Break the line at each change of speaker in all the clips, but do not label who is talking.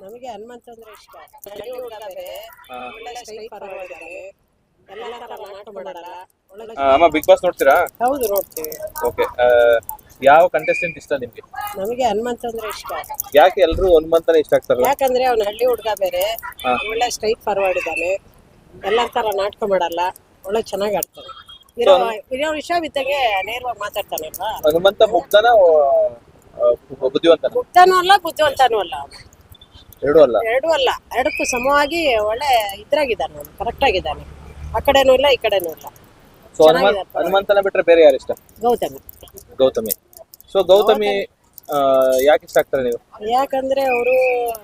ನಮಗೆ ಹನುಮಂತ ಅಂದ್ರೆ ಇಷ್ಟ. ಹುಡುಗ ಬೇರೆ ಒಳ್ಳೆ ಸ್ಟ್ರೈಟ್ ಫಾರ್ವರ್ಡ್ ಇದ್ದಾನೆ ಎಲ್ಲ ನಾಟಕ ಮಾಡಲ್ಲ ಒಳ್ಳೆ
ಆ, ಅಮ್ಮ ಬಿಗ್ ಬಾಸ್ ನೋಡ್ತೀರಾ?
ಹೌದು ನೋಡ್ತೀವಿ.
ಓಕೆ ಯಾವ ಕಂಟೆಸ್ಟೆಂಟ್ ಇಷ್ಟ ನಿಮ್ಗೆ?
ನಮಗೆ ಹನುಮಂತ ಅಂದ್ರೆ ಇಷ್ಟ.
ಯಾಕೆ ಎಲ್ರು ಒಂದ್ ಇಷ್ಟ ಆಗ್ತಾರಲ್ಲ?
ಯಾಕಂದ್ರೆ ಅವ್ನ ಹಳ್ಳಿ ಹುಡುಗ ಬೇರೆ. ಒಳ್ಳೆ ಸ್ಟ್ರೈಟ್ ಫಾರ್ವರ್ಡ್ ಇದ್ದಾನೆ. ಎಲ್ಲ ತರ ನಾಟಕ ಮಾಡಲ್ಲ. ಒಳ್ಳೆ ಚೆನ್ನಾಗಿ ಆಡ್ತಾನೆ. ಇರೋ ಇರೋ ವಿಷಯ ಬಿದ್ದಾಗೆ ನೇರವಾಗಿ ಮಾತಾಡ್ತಾನಲ್ವಾ
ಹನುಮಂತ ಮುಗ್ಧನ ಬುದ್ಧಿವಂತ ಬುದ್ಧಿವಂತನ?
ಮುಗ್ಧನೂ ಅಲ್ಲ ಬುದ್ಧಿವಂತಾನು ಅಲ್ಲ. ಅವ್ನು.
ಎರಡೂ ಅಲ್ಲ?
ಎರಡೂ ಅಲ್ಲ. ಎರಡಕ್ಕೂ ಸಮವಾಗಿ ಒಳ್ಳೆ ಇದ್ರಾಗಿದ್ದಾನೆ ಅವನು ಕರೆಕ್ಟ್ ಆಗಿದ್ದಾನೆ. ಆ ಕಡೆನೂ ಇಲ್ಲ ಈ ಕಡೆನೂ ಇಲ್ಲ.
ಸೊ ಹನುಮಂತ ಹನುಮಂತನ ಬಿಟ್ರೆ ಬೇರೆ ಯಾರು ಇಷ್ಟ?
ಗೌತಮಿ.
ಗೌತಮಿ. ಸೊ ಗೌತಮಿ ಆ, ಯಾಕೆ ಇಷ್ಟ ಆಗ್ತಾರೆ ನೀವು?
ಯಾಕಂದ್ರೆ ಅವರು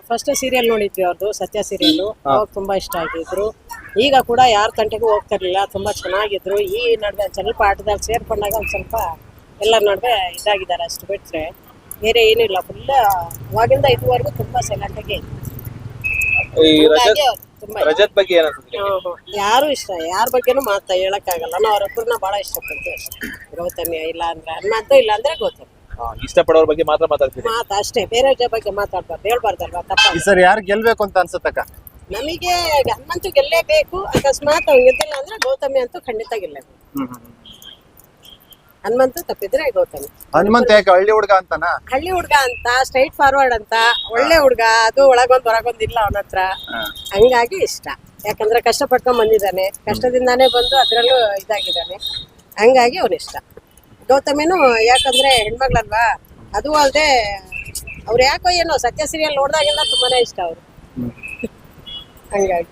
ಫಸ್ಟ್ ಸೀರಿಯಲ್ ನೋಡಿದ್ವಿ ಅವ್ರದ್ದು ಸತ್ಯ ಸೀರಿಯಲ್ ಅವಾಗ ತುಂಬಾ ಇಷ್ಟ ಆಗಿದ್ರು. ಈಗ ಕೂಡ ಯಾರ ತಂಟೆಗೂ ಹೋಗ್ತಿರ್ಲಿಲ್ಲ ತುಂಬಾ ಚೆನ್ನಾಗಿದ್ರು. ಈ ನಡುವೆ ಒಂದ್ ಸ್ವಲ್ಪ ಆಟದಲ್ಲಿ ಸೇರ್ಕೊಂಡಾಗ ಒಂದ್ ಸ್ವಲ್ಪ ಎಲ್ಲರ ನಡುವೆ ಇದಾಗಿದ್ದಾರೆ ಅಷ್ಟು ಬಿಟ್ರೆ. ಬೇರೆ ಏನಿಲ್ಲ ಫುಲ್ ಅವಾಗಿಂದ ಇದುವರೆಗೂ ತುಂಬಾ ಸೆಲೆಕ್ಟಾಗಿ.
ಈ ರಜತ್ ಬಗ್ಗೆ.
ಯಾರು ಇಷ್ಟ ಯಾರ ಬಗ್ಗೆನು ಮಾತಾ ಹೇಳಕ್ಕಾಗಲ್ಲ. ನಾವು ಅವ್ರೊಬ್ಬರನ್ನ ಬಹಳ ಇಷ್ಟಪಡ್ತೀವಿ ಅಷ್ಟೇ. ಗೌತಮಿ ಇಲ್ಲ ಅಂದ್ರೆ ಅನ್ನದ್ದು ಇಲ್ಲ ಅಂದ್ರೆ ಗೌತಮಿ
ಇಷ್ಟಪಡೋರ್ ಬಗ್ಗೆ ಮಾತ್ರ ಮಾತಾಡ್ತೀವಿ
ಮಾತು ಅಷ್ಟೇ. ಬೇರೆ ಬಗ್ಗೆ ಮಾತಾಡ್ಬಾರ್ದು. ಹೇಳ್ಬಾರ್ದಲ್ವಾ? ತಪ್ಪ
ಈ ಸರಿ ಯಾರು ಗೆಲ್ಬೇಕು ಅಂತ ಅನ್ಸುತ್ತಕ್ಕ
ನಮಗೆ ಹನುಮಂತು ಗೆಲ್ಲೇಬೇಕು. ಅಕಸ್ಮಾತ್ ಅವ್ನು ಗೆದ್ದಿಲ್ಲ ಅಂದ್ರೆ ಗೌತಮಿ ಅಂತೂ ಖಂಡಿತ ಗೆಲ್ಲೇಬೇಕು. ಹನುಮಂತು ತಪ್ಪಿದ್ರೆ ಗೌತಮಿ
ಹನುಮಂತ ಯಾಕೆ ಹಳ್ಳಿ ಹುಡುಗ ಅಂತನಾ?
ಹಳ್ಳಿ ಹುಡ್ಗ ಅಂತ ಸ್ಟ್ರೈಟ್ ಫಾರ್ವರ್ಡ್ ಅಂತ ಒಳ್ಳೆ ಹುಡ್ಗ ಅದು ಒಳಗೊಂದ್ ಹೊರಗೊಂದ್ ಇಲ್ಲ ಅವನ ಹತ್ರ. ಹಂಗಾಗಿ ಇಷ್ಟ. ಯಾಕಂದ್ರೆ ಕಷ್ಟ ಪಡ್ಕೊಂಡ್ ಬಂದಿದ್ದಾನೆ. ಕಷ್ಟದಿಂದಾನೇ ಬಂದು ಅದ್ರಲ್ಲೂ ಇದಾಗಿದ್ದಾನೆ. ಹಂಗಾಗಿ ಅವನ ಇಷ್ಟ. ಗೌತಮಿನೂ ಯಾಕಂದ್ರೆ ಹೆಣ್ಮಗ್ಳಲ್ವಾ? ಅದು ಅಲ್ಲದೆ ಅವ್ರು ಯಾಕೋ ಏನೋ ಸತ್ಯ ಸೀರಿಯಲ್ ನೋಡ್ದಾಗೆಲ್ಲ ತುಂಬಾನೇ ಇಷ್ಟ ಅವರು. ಹಂಗಾಗಿ.